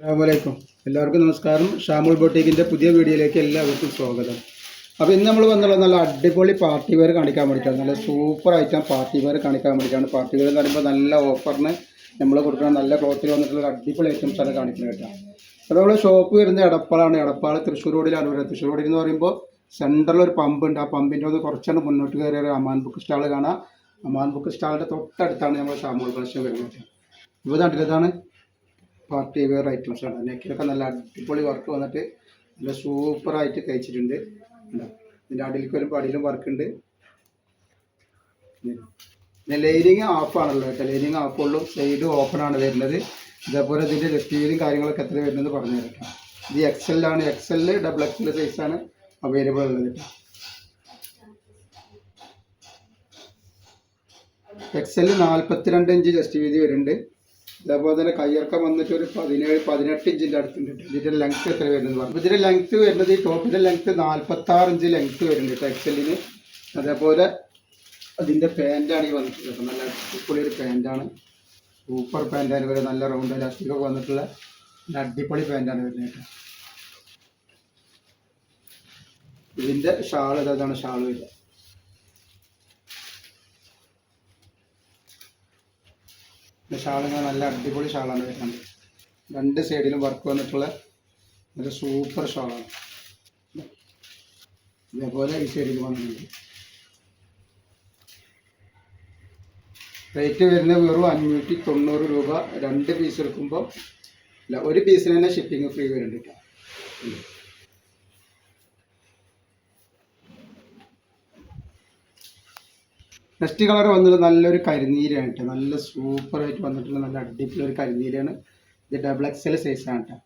അസ്സാമലൈക്കും എല്ലാവർക്കും നമസ്കാരം. ഷാമുൾ ബൊട്ടീക്കിന്റെ പുതിയ വീഡിയോയിലേക്ക് എല്ലാവർക്കും സ്വാഗതം. അപ്പോൾ ഇന്ന് നമ്മൾ വന്നുള്ള നല്ല അടിപൊളി പാർട്ടി വെയർ കാണിക്കാൻ വേണ്ടിയിട്ടാണ്. നല്ല സൂപ്പർ ഐറ്റം പാർട്ടി വെയർ കാണിക്കാൻ വേണ്ടിയിട്ടാണ്. പാർട്ടി വെയർ എന്ന് പറയുമ്പോൾ നല്ല ഓഫറിന് നമ്മൾ കൊടുക്കുന്ന നല്ല ക്ലോത്തിൽ വന്നിട്ടുള്ള അടിപൊളി ഐറ്റംസ് ആണ് കാണിക്കുന്നത് കേട്ടോ. അപ്പോൾ നമ്മൾ ഷോപ്പ് വരുന്നത് എടപ്പാളാണ്. എടപ്പാൾ തൃശ്ശൂർ റോഡിലാണ് വരുന്നത്. തൃശ്ശൂർ റോഡിൽ എന്ന് പറയുമ്പോൾ സെൻട്രലിൽ ഒരു പമ്പ് ഉണ്ട്. ആ പമ്പിന്റെ ഒന്ന് കുറച്ചാണ് മുന്നോട്ട് കയറിയ ഒരു അമാൻ ബുക്ക് സ്റ്റാൾ കാണാം. അമാൻ ബുക്ക് സ്റ്റാളിന്റെ തൊട്ടടുത്താണ് നമ്മൾ ഷാമോൾ പ്രശ്നം വരുന്നത്. ഇപ്പോൾ നാട്ടിലേതാണ് പാർട്ടി വെയർ ഐറ്റംസ് ആണ് നെക്കിലൊക്കെ നല്ല അടിപൊളി വർക്ക് വന്നിട്ട് നല്ല സൂപ്പറായിട്ട് തയ്ച്ചിട്ടുണ്ട്. ഉണ്ടോ? ഇതിന്റെ അടിയിലേക്ക് വരുമ്പോൾ അടിയിലും വർക്ക് ഉണ്ട് പിന്നെ ഓഫ് ആണല്ലോ കേട്ടോ. ലൈനിങ് ഓഫ് ഉള്ളു സൈഡ് ഓപ്പൺ ആണ് വരുന്നത്. ഇതേപോലെ ഇതിന്റെ ലെഫ്റ്റീലും കാര്യങ്ങളൊക്കെ എത്ര വരുന്നത് പറഞ്ഞു തരാം ഇത് എക്സെല്ലാണ് എക്സെൽ ഡബിൾ എക്സൽ സൈസാണ് അവൈലബിൾ ഉള്ളത് കേട്ടോ. എക്സെൽ നാൽപ്പത്തിരണ്ട് ഇഞ്ച് ജസ്റ്റ് വീതി വരുന്നുണ്ട്. അതേപോലെ തന്നെ കയ്യിറക്കം വന്നിട്ട് ഒരു പതിനേഴ് പതിനെട്ട് ഇഞ്ചിന്റെ അടുത്തുണ്ട് ഇതിന്റെ ലെങ്ത് എത്ര വരുന്നത് പറഞ്ഞു ഇതിന്റെ ലെങ്ത് വരുന്നത് ഈ ടോപ്പിന്റെ ലെങ്ത് നാൽപ്പത്താറ് ഇഞ്ച് ലെങ്ത് വരുന്നുണ്ട് എക്സലിന് അതേപോലെ അതിന്റെ പാന്റാണ് ഈ വന്നിട്ടുള്ളത് നല്ല അടിപൊളി ഒരു പാന്റാണ് സൂപ്പർ പാന്റാണ് വരെ നല്ല റൗണ്ട് ഇലാസ്റ്റിക്കൊക്കെ വന്നിട്ടുള്ള നല്ല അടിപൊളി പാന്റാണ് വരുന്നത് കേട്ടോ. ഇതിന്റെ ഷാൾ ഇതാണ് ഷാൾ വരിക ഷാളിങ്ങനെ നല്ല അടിപൊളി ഷാളാണ് വരുന്നത്. രണ്ട് സൈഡിലും വർക്ക് വന്നിട്ടുള്ള നല്ല സൂപ്പർ ഷാളാണ്. ഇതേപോലെ ഈ സൈഡിൽ വന്നിട്ടുണ്ട്. റേറ്റ് വരുന്നത് വെറും അഞ്ഞൂറ്റി തൊണ്ണൂറ് രൂപ രണ്ട് പീസ് എടുക്കുമ്പോൾ അല്ല ഒരു പീസിന് തന്നെ ഷിപ്പിംഗ് ഫ്രീ വരുന്നുണ്ട് കേട്ടോ നെക്സ്റ്റ് കളർ വന്നിട്ട് നല്ലൊരു കരിനീരാണ് കേട്ടോ നല്ല സൂപ്പറായിട്ട് വന്നിട്ടുള്ള നല്ല അടിപൊളി ഒരു കരിനീരാണ് ഇത് ഡബിൾ എക്സൽ സൈസാണ് കേട്ടോ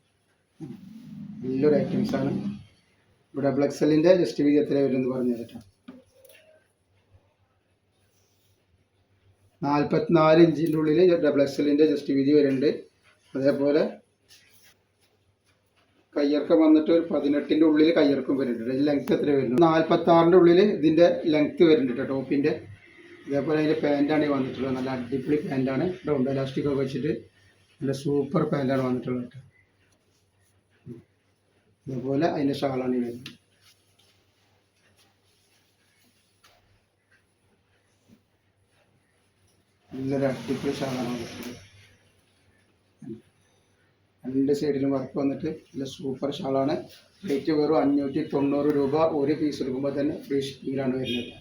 നല്ലൊരു ഐറ്റംസ് ആണ്. ഇപ്പോൾ ഡബിൾ എക്സലിന്റെ ജസ്റ്റ് വീതി എത്ര വരുമെന്ന് പറഞ്ഞു കേട്ടോ നാൽപ്പത്തിനാല് ഇഞ്ചിന്റെ ഉള്ളിൽ ഡബിൾ എക്സലിന്റെ ജസ്റ്റ് വീതി വരുന്നുണ്ട്. അതേപോലെ കയ്യിറക്കം വന്നിട്ട് ഒരു പതിനെട്ടിന്റെ ഉള്ളിൽ കയ്യിറക്കം വരുന്നുണ്ട് ലെങ്ത് എത്ര നാൽപ്പത്തി നാൽപ്പത്താറിന്റെ ഉള്ളിൽ ഇതിന്റെ ലെങ്ത് വരുന്നുണ്ട് കേട്ടോ ടോപ്പിന്റെ ഇതേപോലെ അതിന്റെ പാന്റാണ് ഈ വന്നിട്ടുള്ളത്. നല്ല അടിപൊളി പാന്റാണ് റൗണ്ട് ഇലാസ്റ്റിക് ഒക്കെ വെച്ചിട്ട് നല്ല സൂപ്പർ പാന്റാണ് വന്നിട്ടുള്ളത് കേട്ടോ. ഇതേപോലെ അതിന്റെ ഷാളാണ് ഈ വരുന്നത്. നല്ലൊരു അടിപൊളി ഷാളാണ് വന്നിട്ടുള്ളത്. രണ്ട് സൈഡിലും വർക്ക് വന്നിട്ട് നല്ല സൂപ്പർ ഷാളാണ്. റേറ്റ് വെറും അഞ്ഞൂറ്റി തൊണ്ണൂറ് രൂപ ഒരു പീസ് എടുക്കുമ്പോൾ തന്നെ ഫ്രീ ഷിപ്പിങ്ങിലാണ് വരുന്നത്.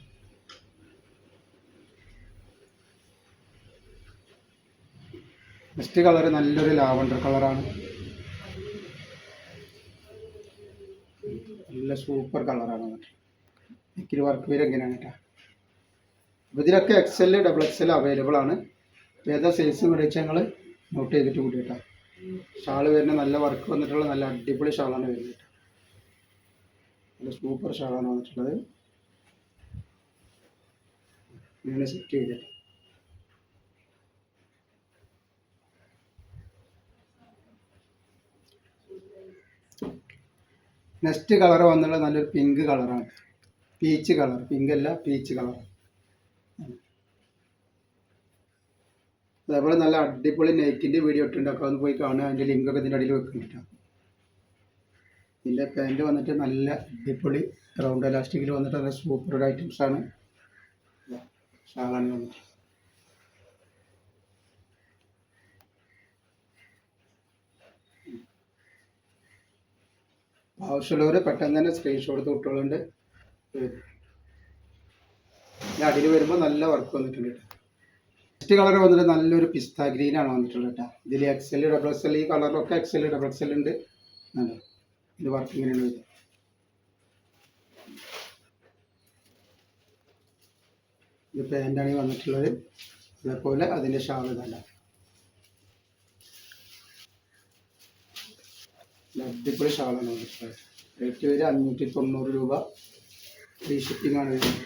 നെക്സ്റ്റ് കളർ നല്ലൊരു ലാവണ്ടർ കളറാണ് നല്ല സൂപ്പർ കളറാണ് നെക്കിൽ വർക്ക് വരെ എങ്ങനെയാണ് അപ്പോൾ ഇതിലൊക്കെ X XL double X XL available ആണ് ഏതാ സൈസ് മേടിച്ച് ഞങ്ങൾ നോട്ട് ചെയ്തിട്ട് കൂടി ഷാൾ വരുന്ന നല്ല വർക്ക് വന്നിട്ടുള്ള നല്ല അടിപൊളി ഷാളാണ് വരുന്നത് നല്ല സൂപ്പർ ഷാളാണ് വന്നിട്ടുള്ളത്. ഇങ്ങനെ സെറ്റ് ചെയ്തിട്ട്. നെക്സ്റ്റ് കളർ വന്നുള്ള നല്ലൊരു പിങ്ക് കളറാണ്. Peach colour. പിങ്ക് അല്ല പീച്ച് കളർ. അതേപോലെ നല്ല അടിപൊളി നെയ്ക്കിന്റെ വീഡിയോ ഇട്ടുണ്ടാക്കുക ഒന്ന് പോയി കാണുക. അതിന്റെ ലിങ്കൊക്കെ ഇതിന്റെ അടിയിൽ വെക്കുന്നുണ്ട്. ഇതിന്റെ പാന്റ് വന്നിട്ട് നല്ല അടിപൊളി റൗണ്ട് എലാസ്റ്റിക്കിൽ വന്നിട്ട് നല്ല സൂപ്പർ ഒരു ഐറ്റംസ് ആണ്. ഷാളാണ് വന്നിട്ട്. ആവശ്യമുള്ളവർ പെട്ടെന്ന് തന്നെ സ്ക്രീൻഷോട്ട് തൊട്ടുകളുണ്ട് അടിയിൽ വരുമ്പോൾ നല്ല വർക്ക് വന്നിട്ടുണ്ട് കേട്ടോ നെക്സ്റ്റ് കളർ വന്നിട്ട് നല്ലൊരു പിസ്ത ഗ്രീൻ ആണ് വന്നിട്ടുള്ളത് കേട്ടോ ഇതിൽ എക്സൽ ഡബിൾ എക്സൽ ഈ കളറിലൊക്കെ എക്സൽ ഡബിൾ എക്സൽ ഉണ്ട്. ഇത് വർക്ക് ഇങ്ങനെയാണ് വരുന്നത്. ഇത് പാന്റാണ് ഈ വന്നിട്ടുള്ളത്. അതേപോലെ അതിന്റെ ഷാൾ ഇതല്ല. അടിപൊളി ഷാളാണ് റേറ്റ് വരെ അഞ്ഞൂറ്റി തൊണ്ണൂറ് രൂപ. ഫ്രീ ഷിപ്പിംഗ് ആണ് വരുന്നത്.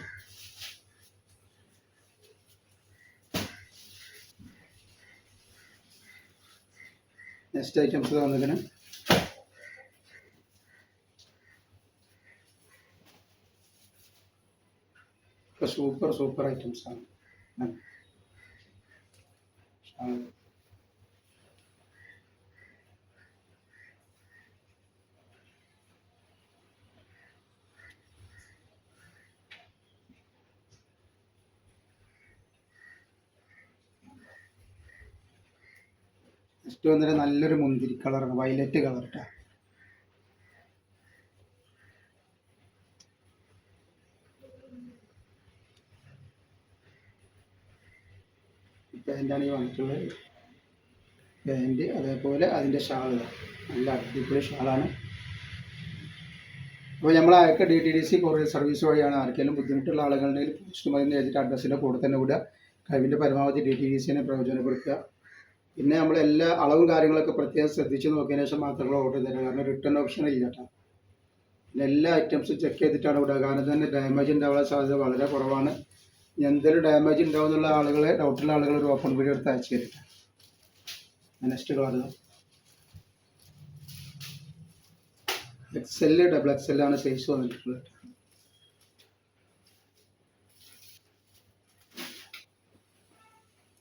നെക്സ്റ്റ് ഐറ്റംസ് വന്നതിന് സൂപ്പർ സൂപ്പർ ഐറ്റംസ് ആണ്. നെക്സ്റ്റ് വന്നിട്ട് നല്ലൊരു മുന്തിരി കളറാണ് വയലറ്റ് കളർ കേട്ടോ പാന്റാണ് ഈ വന്നിട്ടുള്ളത്. പാന്റ് അതേപോലെ അതിന്റെ ഷാൾ നല്ല അടിപൊളി ഷാളാണ് അപ്പോൾ നമ്മൾ അയക്ക D T D C courier service വഴിയാണ് ആർക്കെങ്കിലും ബുദ്ധിമുട്ടുള്ള ആളുകളുടെ പോസ്റ്റ് മരുന്ന് എഴുതിയിട്ട് അഡ്രസ്സിന്റെ കൂടെ തന്നെ വിടുക. കഴിവിന്റെ പരമാവധി ഡി ടി ഡി സിനെ പ്രയോജനപ്പെടുത്തുക. പിന്നെ നമ്മൾ എല്ലാ അളവും കാര്യങ്ങളൊക്കെ പ്രത്യേകം ശ്രദ്ധിച്ച് നോക്കിയതിന് ശേഷം മാത്രമേ ഓർഡർ തരാം കാരണം റിട്ടേൺ ഓപ്ഷൻ ഇല്ല കേട്ടോ പിന്നെ എല്ലാ ഐറ്റംസും ചെക്ക് ചെയ്തിട്ടാണ് വിടുക. കാരണം തന്നെ ഡാമേജ് ഉണ്ടാവാൻ സാധ്യത വളരെ കുറവാണ്. എന്തെങ്കിലും ഡാമേജ് ഉണ്ടാവുന്നുള്ള ആളുകളെ ഡൗട്ടുള്ള ആളുകൾ ഒരു ഓപ്പൺ വീഡിയോ എടുത്ത് അയച്ചു തരും next colour X double X ആണ് സൈസ് വന്നിട്ടുള്ളത്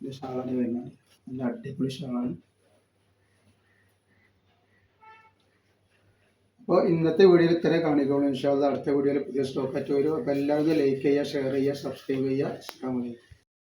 ഇത് ഷാളാണ് വരുന്നത്. നല്ല അടിപൊളി അപ്പോൾ ഇന്നത്തെ വീഡിയോയിൽ ഇത്രേ കാണിക്കുള്ളൂ. ഇൻഷാല്ല അടുത്ത വീഡിയോയിൽ പുതിയ സ്റ്റോക്ക് ആയിട്ട് വരും. അപ്പോൾ എല്ലാവരും ലൈക്ക് ചെയ്യുക ഷെയർ ചെയ്യുക സബ്സ്ക്രൈബ് ചെയ്യുക. അസ്സാം വലൈക്കും